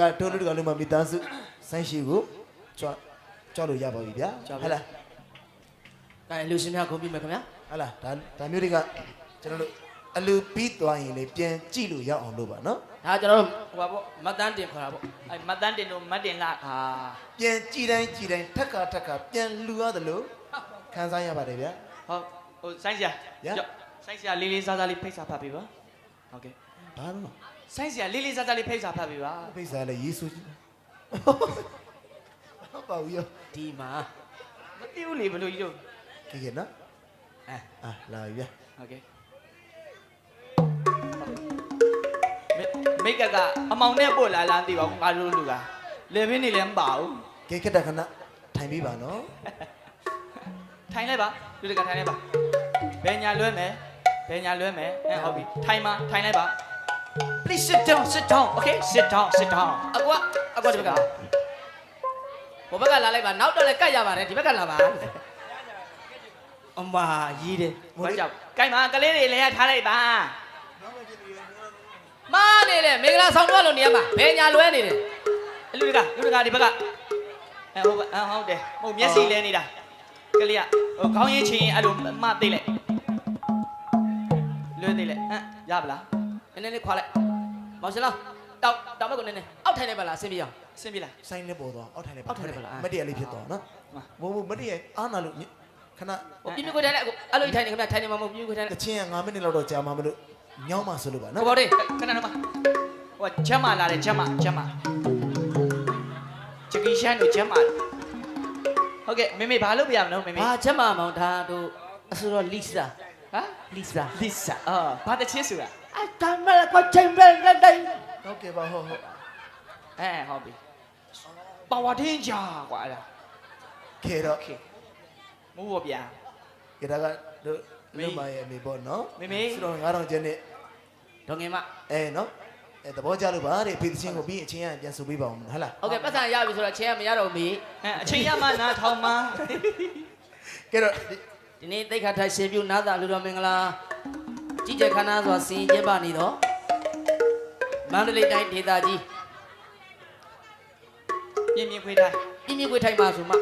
ကတို့လူတကလုံးမမိသားစုဆိုင်းရှိကိုကြွကြွလို့ရပါပြီဗျာဟဟလားကဲလူရှင်များဂုဏ်ပြုမယ်ခင်ဗျာဟဟလားဒါဒါမျိုးတွေကကျွန်တော်တို့အလူပြီးသွားရင်လေပြန်ကြည့်လို့ရအောင်လို့ပါနော်ဒါကျွန်တော်တို့ဟိုပါပေါ့မတ်တန်းတင်ခေါ်တာပေါ့အဲမတ်တန်းတင်တို့မတ်တင်လာအာပြန်ကြည့်တိုင်းကြည့်တိုင်းထက်ကထက်ကပြန်လူရတယ်လို့ခံစားရပါတယ်ဗျာဟောဟိုဆိုင်းဆရာရကြောက်ဆိုင်းဆရာလေးလေးစားစားလေးဖိတ်စာဖတ်ပေးပါ ဟုတ်ကဲ့ဘာလို့ဆိုင်းဆရာလေးလေးစားစားလေးဖိတ်စာဖတ်ပေးပါဖိတ်စာလဲရေးဆိုကြည့်ဟုတ်ပါဘူးရောဒီမှာမသိဘူးလေဘလို့ကြီးတို့ကြည့်ရနော်အဲအာလာပြီဗျာဟုတ်ကဲ့မိတ်ကကအမောင်နဲ့ပို့လာလားမသိပါဘူးငါတို့လူကလေဘင်းနေလည်းမပါဘူးကဲခက်တဲ့ခဏထိုင်ပြီးပါနော်ထိုင်လိုက်ပါလူတကထိုင်လိုက်ပါဘယ်ညာလွဲမယ် ဘယ်ညာလွဲမယ်အဲဟုတ်ပြီထိုင်ပါထိုင်လိုက်ပါ please sit down sit down okay sit down sit down အကွာအကွာဒီဘက်ကဘိုဘက်ကလာလိုက်ပါနောက်တော့လည်းကတ်ရပါတယ်ဒီဘက်ကလာပါအမကြီးတယ်ဘာကြောက်ကြိုက်မှာကလေးတွေလည်းထားလိုက်ပါမားနေတယ်မင်္ဂလာဆောင်တော့လို့နေရမှာဘယ်ညာလွဲနေတယ်လူတကလူတကဒီဘက်ကအဲဟုတ်ပါအဲဟုတ်တယ်ဟိုမျက်စိလဲနေတာကလေးကဟိုခေါင်းရင်းချင်ရင်အဲ့လိုမသိလိုက် လွဲသိလိုက်ဟမ်ရပါလားနည်းနည်းလေးခွာလိုက်မောင်ရှင်လောတောက်တောက်ဘက်ကိုနည်းနည်းအောက်ထိုင်လိုက်ပါလားအဆင်ပြေအောင်အဆင်ပြေလားဆိုင်လေးပေါ်သွားအောက်ထိုင်လိုက်ပါအောက်ထိုင်လိုက်ပါလားမတည့်ရလေးဖြစ်သွားနော်ဘိုးဘိုးမတည့်ရအားနာလို့ခဏဟိုပြင်းပြကိုထိုင်လိုက်အခုအဲ့လိုထိုင်နေခင်ဗျထိုင်နေမှာမဟုတ်ပြင်းပြကိုထိုင်တလိုက်ချင်းက9မိနစ်လောက်တော့ကြာမှာမလို့ညောင်းမှဆိုလို့ပါဟိုနော်ဘော်လေးခဏတော့ပါဟိုချက်မလာတယ်ချက်မချက်မချက်ကီရှန်တို့ချက်မဟုတ်ကဲ့မေမေဘာလုပ်ပြရမလို့မေမေဘာချက်မမောင်ဒါတို့အဆိုတော့လီစာ ဟမ် လီစာ လစ်စာအော်ဘာတချင်းဆိုတာ အတမ်းမလည်းကိုချိန်ပဲတဲ့တိုင် ဟုတ်ကဲ့ပါဟုတ်ဟုတ် အဲဟုတ်ပြီပါဝါတင်းကြာကွာအဲ့ဒါ ခေတော့ โอเคမိုးပေါ်ပြ ခေဒါကတို့လုံမရဲ့အမေပေါ့နော် မေမေ ဆိုတော့9000ကျင်းနဲ့ ဒေါငယ်မ အဲနော်အဲသဘောကျလို့ပါတဲ့ဖေးသချင်းကိုပြီးအချင်းရပြန်ဆိုပေးပါအောင်ဟုတ်လား ဟုတ်ကဲ့ပတ်စံရပြီဆိုတော့ချင်းကမရတော့ဘူး အဲအချိန်ရမှနားထောင်မှ ကဲတော့ ဒီ နေ့တိတ်ခါထိုင်ရှင်ပြုနာသာလူတော်မင်္ဂလာကြီးကျယ်ခမ်းနားစွာဆင်ကျင်းပနေတော့မန္တလေးတိုင်းဒေသကြီးပြင်းပြင်းခွေးထားပြင်းပြခွေထိုင်ပါဆိုမှ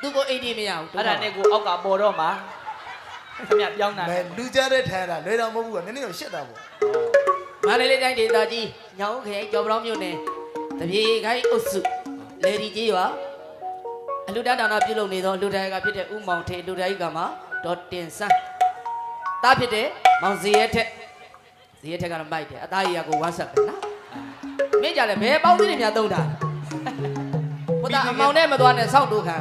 သူကိုအိတ်ဒီမရဘူးအဲ့ဒါနဲ့ကိုအောက်ကပေါ်တော့မှာခမပြောင်းတာမဲလူကြတဲ့ထိုင်တာလွယ်တော်မဟုတ်ဘူးကနည်းနည်းတော့ရှက်တာပေါ့မန္တလေးတိုင်းဒေသကြီးညောင်ဦးခရိုင်ကျော်ပလောင်းမြို့နယ်တပြေခိုင်းအုပ်စုလေဒီကြီးရွာ အလူတန်းဒါနာပြုလုပ်နေသောလူတိုင်းကဖြစ်တဲ့ဥမောင်ထေလူတိုင်းကမှာဒေါ်တင်ဆန်းတားဖြစ်တဲ့မောင်ဇီရဲထက်ဇီရဲထက်ကတော့မိုက်တယ်အသားကြီးကကိုဝမ်းဆက်ပဲနော်မင်းကြလည်းဘယ်ပေါင်းသီးတွေများသုံးတာဘုရားအမောင်နဲ့မသွားနဲ့စောက်တို့ခံ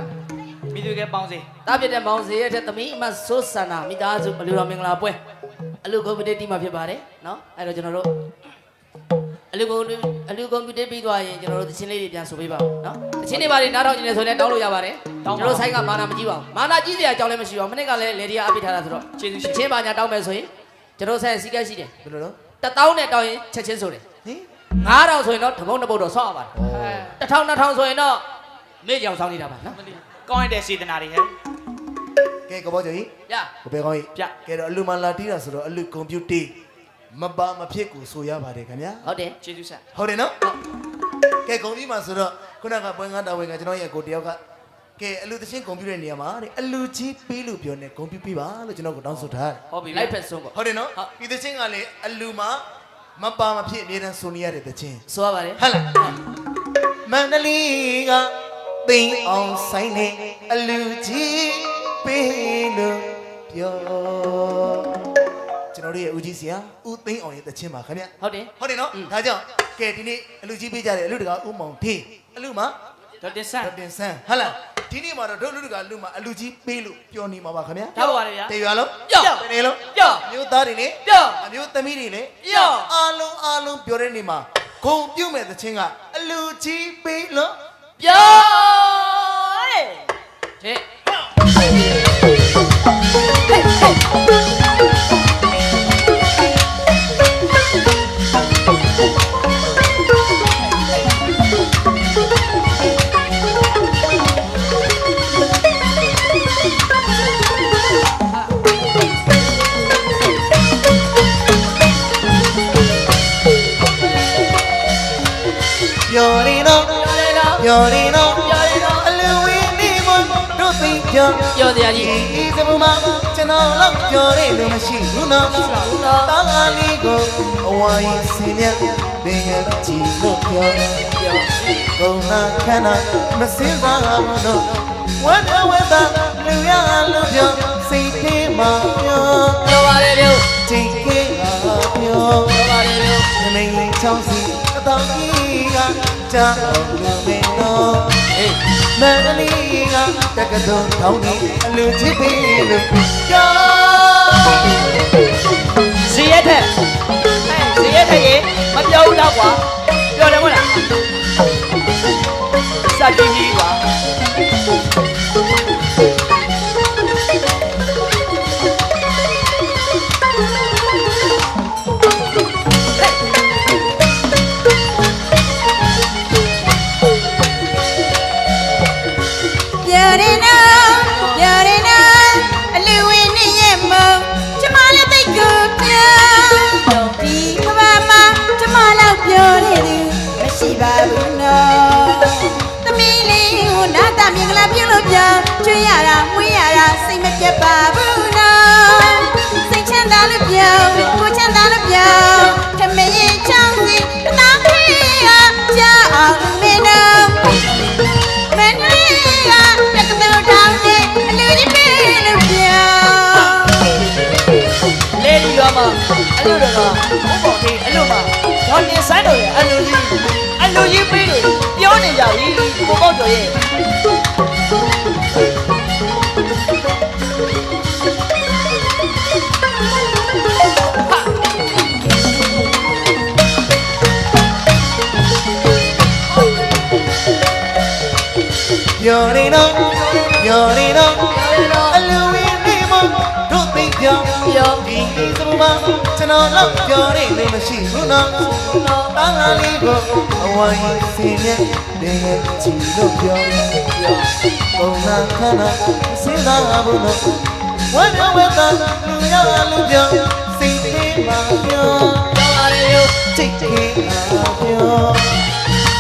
မိသူကပေါင်းစေတားဖြစ်တဲ့မောင်ဇီရဲထက်သမီးအမဆိုးဆန္နာမိသားစုအလူတော်မင်္ဂလာပွဲအလူကွန်ပျူတာတီမှာဖြစ်ပါတယ်နော်အဲ့တော့ကျွန်တော်တို့အ လူကုန်အလူကွန်ပျူတာပြီးသွားရင်ကျွန်တော်တို့သချင်းလေးတွေပြန်ဆိုပေးပါဦးနော်သချင်းတွေပါတွေနားထောင်ကြည့်နေဆိုရင်လည်းတောင်းလို့ရပါတယ်ကျွန်တော်တို့ဆိုင်ကမာနာမကြည့်ပါဘူးမာနာကြည့်စရာအကြောင်းလည်းမရှိပါဘူးမနေ့ကလည်းလေဒီယာအပိထားတာဆိုတော့ကျေးဇူးသရှင်ချင်းပါညာတောင်းမယ်ဆိုရင်ကျွန်တော်ဆိုင်စီကက်ရှိတယ်ဘယ်လိုလဲတစ်တောင်းနဲ့တောင်းရင်ချက်ချင်းဆိုတယ်ဟင်9000ဆိုရင်တော့ဓမုံတစ်ပုတ်တော့ဆောက်ရပါတယ်အဲ1000 2000ဆိုရင်တော့မေ့ကြောင်ဆောင်းနေတာပါနော်မလေးကောင်းရတဲ့စေတနာတွေဟဲ့ကဲကဘောကျော်ကြီးရကိုပဲကောင်းကြီးပြကဲတော့အလူမလာတီးတာဆိုတော့အလူကွန်ပျူတာ မပါမဖြစ်ကိုဆိုရပါတယ်ခင်ဗျာဟုတ်တယ်ကျေးဇူးဆက်ဟုတ်တယ်နော်ကဲဂုံကြီးမှာဆိုတော့ခုနကပွဲငါတာဝန်ကကျွန်တော်ရဲ့ကိုတယောက်ကကဲအလူသချင်းဂုံပြတဲ့နေရာမှာတဲ့အလူကြီးပေးလို့ပြောနေဂုံပြပေးပါလို့ကျွန်တော်ကတောင်းဆိုထားတယ်ဟုတ်ပြီလိုက်ဖက်ဆုံးပေါ့ဟုတ်တယ်နော်ဟုတ်ဒီသချင်းကလေအလူမှာမပါမဖြစ်အမြဲတမ်းဆိုနေရတဲ့သချင်းဆိုရပါတယ်ဟုတ်လားမန္တလေးကပိန်အောင်ဆိုင်နေအလူကြီးပေးလို့ပြောကျွန် တော်တို့ရဲ့ဦးကြီးဆရာဦးသိန်းအောင်ရဲ့သချင်းပါခင်ဗျဟုတ်တယ်ဟုတ်တယ်နော်อืมဒါကြောင့်ကဲဒီနေ့အလူကြီးပေးကြတယ်အလူတကာဦးမောင်ထေးအလူမှာဒေါက်တာဆန်ဒေါက်တင်ဆန်းဟဟလားဒီနေ့မှာတော့ဒုလူတကာလူမှာအလူကြီးပေးလို့ပြောနေမှာပါခင်ဗျာထားပါရဗျာတေရွာလုံးပြော့တနေလုံးပြော့အမျိုးသားတွေနဲ့ပြော့အမျိုးသမီးတွေနဲ့ပြော့အားလုံးအားလုံးပြောတဲ့နေမှာဂုံပြုတ်မဲ့သချင်းကအလူကြီးပေးလို့ပြောတဲ့တဲ့ ပြောရင်တော့ပြောတယ်တော့အလူဝင်းနေမတို့သိပြောပြောတရားကြီးဒီစပူမှာကျွန်တော်တော့ပြောရလို့မရှိဘူးနော်ဘူးနော်တာငါလေးကိုအဝါရင်စင်မြတ်ဘယ်ငယ်ကြည့်လို့ပြောပြောဘုံနာခန္ဓာမစင်းစားဘူးနော်ဝတ်ဝတ်တာလူရလို့ပြောစိတ်ထဲမှာပြောပြောပါလေပြောချိန်ခေတ်ဟာပြောပြောပါလေပြောမမင်းလေးချောင်းစီအတော်ကြီးကကြားအောင်လို့မင်း တော့ဟေးမန္တလေးကတက္ကသိုလ်ထောင်းနေအလူချစ်သေးလို့ပြောဇီရက်ထက်ဟဲ့ဇီရက်ထက်ရေမပြောဘူးတော့ကွာ ပါဘူးနော်သမီးလေးကိုနားတာမြင်ကလာပြုလို့ပြောကျွေးရတာမွေးရတာစိတ်မပြတ်ပါဘူးနော်စိတ်ချမ်းသာလို့ပြောကိုချမ်းသာလို့ပြောထ ဘုံပေါ်ကျော်ရဲ့ပြောနေတော့ပြောနေ ကျွန်တော်တော့ပြောရလို့မရှိဘူးနော်တာငါလေးကိုအဝါရင်စင်မြတ်ဘယ်ငယ်ကြည့်လို့ပြောပြောဘုံနာခန္ဓာမစင်းသားဘူးနော်ဝမ်းဝဲတာလူရလူပြောစိတ်ထဲမှာပြောပြောပါလေပြောစိတ်ထဲမှာပြော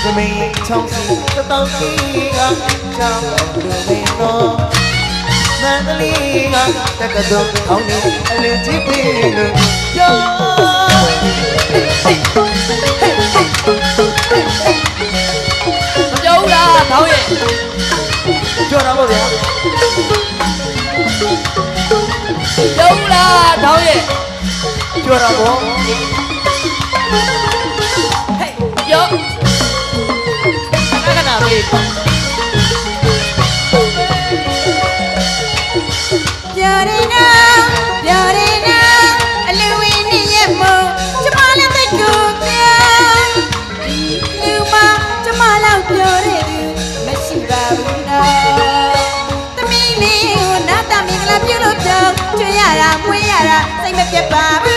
သမီးချောင်းစီတတောင်းကြီးကကြောက်လို့မင်းတော့ မန္တလေးကတက္ကသိုလ်ထောင်းနေအလူကြီးပြီလို့ပြောမပြောဘူးလားထောင်းရဲ့ပြောတာပေါ့ဗျာပြောဘူးလားထောင်းရဲ့ပြောတာပေါ့ဟေးပြော တာစိတ်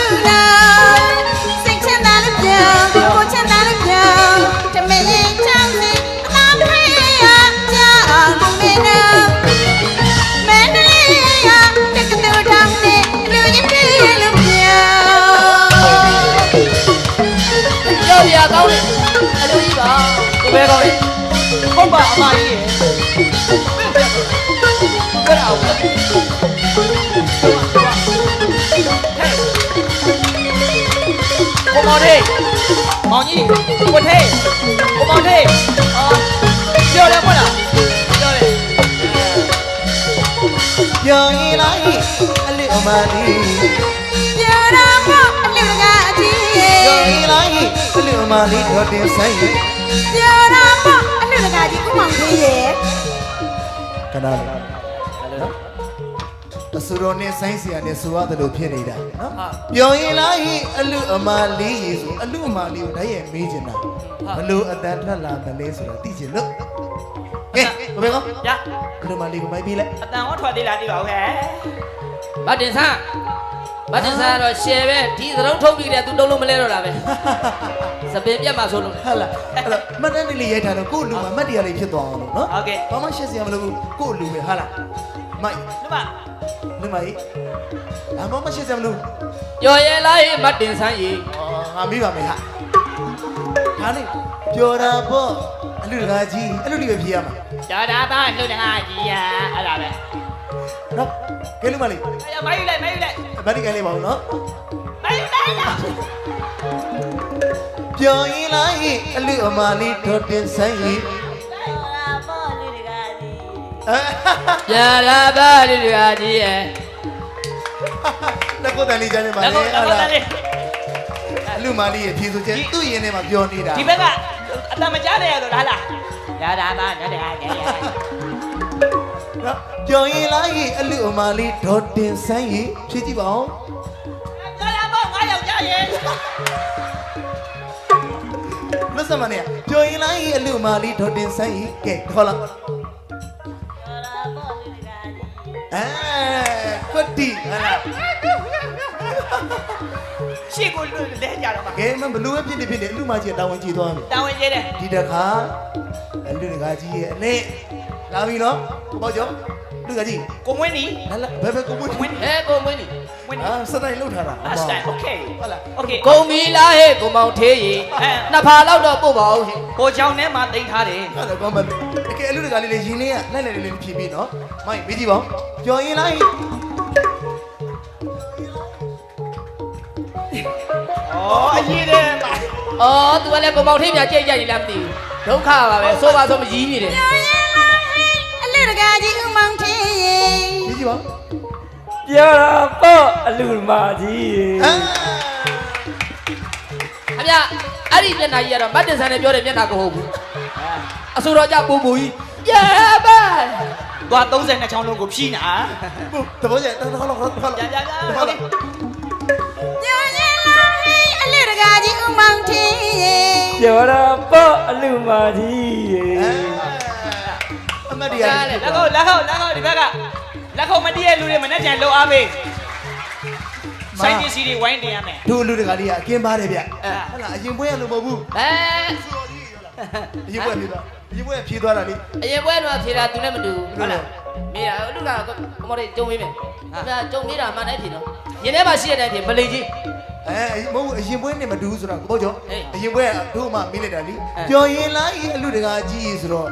ကိုမော်ဒေးမောင်ကြီးကိုထေးကိုမောင်ဒေးအာပြောတယ်မဟုတ်လားပြောတယ်ပြောရင်လိုက်အလစ်အမလေးပြောတာပေါ့အလူကအကြီးရဲ့ပြောရင်လိုက်အလစ်အမလေးတော့တင်ဆိုင်ရဲ့ပြောတာပေါ့အလူကကြီးကုမောင်ကြီးရဲ့ခဏလေးနော်အ စရောနဲ့ဆိုင်းစရာနဲ့ဆိုရတယ်လို့ဖြစ်နေတာနော်ပြောရင်လိုက်အလူအမလေးရေဆိုအလူအမလေးကိုဓာတ်ရဲ့မေးချင်တာဘလို့အတန်ထွက်လာမလဲဆိုတာသိချင်လို့ကဲဘယ်ကောရအလူအမလေးကိုမိုက်ပြီးလိုက်အတန်ဟောထွက်သေးလားတိပါဦးဟဲ့မတင်ဆန်းမတင်ဆန်းကတော့ရှယ်ပဲဒီသရုံးထုတ်ပြီးတဲ့သူတုံးလုံးမလဲတော့တာပဲစပင်ပြတ်မှာဆိုလို့ဟာလားအဲ့တော့မတ်တန်းလေးလေးရိုက်ထားတော့ကို့လူမှာမတ်တရားလေးဖြစ်သွားအောင်လို့နော်ဟုတ်ကဲ့ဘာမှရှက်စရာမလိုဘူးကို့လူပဲဟာလားမိုက်လူမ လူမိုက်အမမရှက်စရာမလိုဘူးပြောရဲလားမတင်ဆန်းကြီးအော်ငါမိပါမယ်ဟာဒါလေးပြောတာပေါ့အလူတကာကြီးအလူလေးပဲဖြေရမှာဒါဒါပါလူတကာကြီးရအဲ့ဒါပဲနော်ကဲလူမလေးအဲ့မယူလိုက်မယူလိုက်ဗတ်ဒီကလေးပါဦးနော်မယူလိုက်လားပြောရင်လိုက်အလူအမာလေးတော်တင်ဆိုင် ရင်ရလာပါလူတကာကြီးရဲ့လက်ကိုတန်လေးချမ်းနေပါလက်လေကိုလက်ဟာကိုလားလေးအလူမာလေးရဲ့ဖြေဆိုချက်သူ့ရင်ထဲမှာပြောနေတာဒီဘက်ကအတမကြားတယ်ရတော့လားလားဒါဒါပါဒါဒါဒါနော်ပြောရင်လိုက်အလူအမာလေးတော်တင်ဆိုင်ရင်ဖြေကြည့်ပါဦးဒါဒါပေါ့ငါယောက်ျားရဲ့မစမနဲ့ပြောရင်လိုက်အလူအမာလေးတော်တင်ဆိုင်ရင်ကဲခေါ်လာ အဲကွတ်တီဟာလားရှေ့ကိုလွတ်လဲကြတော့မှာကဲမဘလူးပဲဖြစ်နေဖြစ်နေအလူမကြီးကတာဝန်ကြီးသွားပြီတာဝန်ကျဲတယ်ဒီတခါအလူတကာကြီးရဲ့အနဲ့လာပြီနော်ကိုပေါ့ကျော်လူကကြီးကိုမွင်းနီလာလာဘယ်ဘယ်ကိုမွေးမွင်းနီဟဲကိုမင်းနီမွင်းနီအာစတိုင်လောက်ထားတာ last time okay ဟုတ်လား okay ကုံမီလားဟဲ့ကိုမောင်သေးရေအဲနှစ်ဖာလောက်တော့ပို့ပါဦးဟဲ့ကိုချောင်းထဲမှာတင်ထားတယ်အဲ့ဒါကောင်းပါပြီတ ကယ်အလူတကာလေးလေးရင်းလေးကလိုက်လိုက်လေးလေးဖြည့်ပြီးနော်မိုင်းမေးကြည့်ပါဦးကျော်ရင်လိုက်ဩအရေးတယ်ပါအော် तू ကလည်းကိုမောင်သေးမြကြိတ်ကြိုက်နေလားမသိဘူးဒုက္ခပါပဲဆိုပါဆိုမကြီးနေတယ်ပြောရင်လားဟဲ့အလူတကာကြီးဦးမောင်ထင်းရေမေးကြည့်ပါဦးပြောတာပေါ့အလူမာကြီးရေအာအမြအဲ့ဒီမျက်နှာကြီးကတော့မတ်တင်ဆန်နဲ့ပြောတဲ့မျက်နှာကိုဟုတ်ဘူး အဆိုတော်ကြပူပူကြီးရပါသွား32ချောင်းလုံးကိုဖြီးနာတဘောကျတော့တော့တော့တော့ကြာကြာကြာဟုတ်လားပြောရင်လားဟဲ့အလူတကာကြီးဦးမောင်ထင်းရေပြောတာပေါ့အလူမာကြီးရေအမတ်တရားလက်ကောလက်ကောလက်ကောဒီဘက်ကလက်ကောမတည့်ရဲ့လူတွေမနဲ့ကြံလောက်အားပေးဆိုင်ပစ္စည်းတွေဝိုင်းတင်ရမယ်တို့လူတကာလေးကအကင်းပါတယ်ဗျအဲဟုတ်လားအရင်ပွဲရလို့မဟုတ်ဘူးအဲအရင်ပွဲဖြေသွား အရင်ပွဲဖြေသွားတာလေအရင်ပွဲတော့ဖြေတာ तू နဲ့မတူဘူးဟုတ်လားမေးတာလူကကိုမော်တွေကြုံမေးမယ်အမြကြုံမေးတာမှန်တိုင်းဖြေတော့ရင်ထဲမှာရှိတဲ့အတိုင်းဖြေမလိကြီးအဲမဟုတ်အရင်ပွဲနဲ့မတူဘူးဆိုတော့ကိုပေါ့ကျော်ဟေးအရင်ပွဲကတို့မှမေးလိုက်တာလေအဲပြောရင်လားအလူတကာကြီးဆိုတော့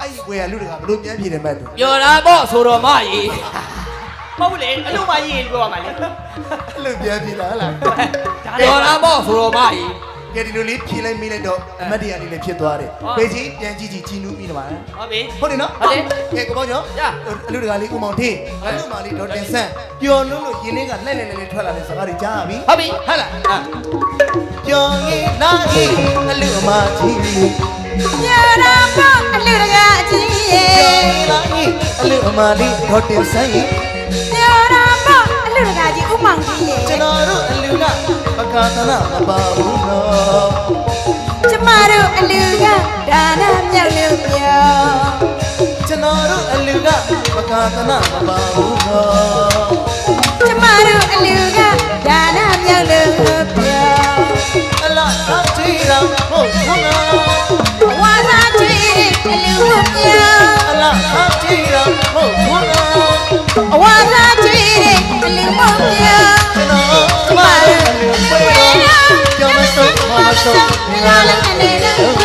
အဲ့ဒီပွဲကလူတကာဘလို့ပြန်ပြေတယ်မဲ့တူပြောတာပေါ့ဆိုတော့မကြီးမဟုတ်ဘူးလေအလုံးမကြီးပြောရမှာလေအဲ့လိုပြန်ပြေတာဟုတ်လားပြောတာပေါ့ဆိုတော့မကြီး ကဲဒီလိုလေးဖြေလိုက်မေးလိုက်တော့အမတ်တရားလေးလည်းဖြစ်သွားတယ်ဟုတ်ဖေကြီးပြန်ကြည့်ကြည့်ကြီးနူးပြီးတော့ပါဟုတ်ပြီဟုတ်တယ်နော်ဟုတ်တယ်ကဲကိုပေါ့ကျော်ရအလူတကာလေးဦးမောင်ထေးအလူမာလေးဒေါ်တင်ဆန်းပျော်လွန်းလို့ရင်လေးကလှဲ့လှဲ့လှဲ့လှဲ့ထွက်လာတဲ့စကားတွေကြားရပြီဟုတ်ပြီဟုတ်လားပျော်ရင်လာရင်အလူအမာကြီးပြောတာပေါ့အလူတကာကြီးရေပျော်ရင်လာရင်အလူအမာလေးဒေါ်တင်ဆန်းရင်ပြောတာပေါ့အလူတကာကြီးဦးမောင်ထင်းရေကျွန်တော်တို့အလူက ပကာသနာမပါဘူးနော်ကျမတို့အလူကဒါနမြောက်လို့ပြောကျွန်တော်တို့အလူကပကာသနာမပါဘူး ဆုံးငါလည်းအနေနဲ့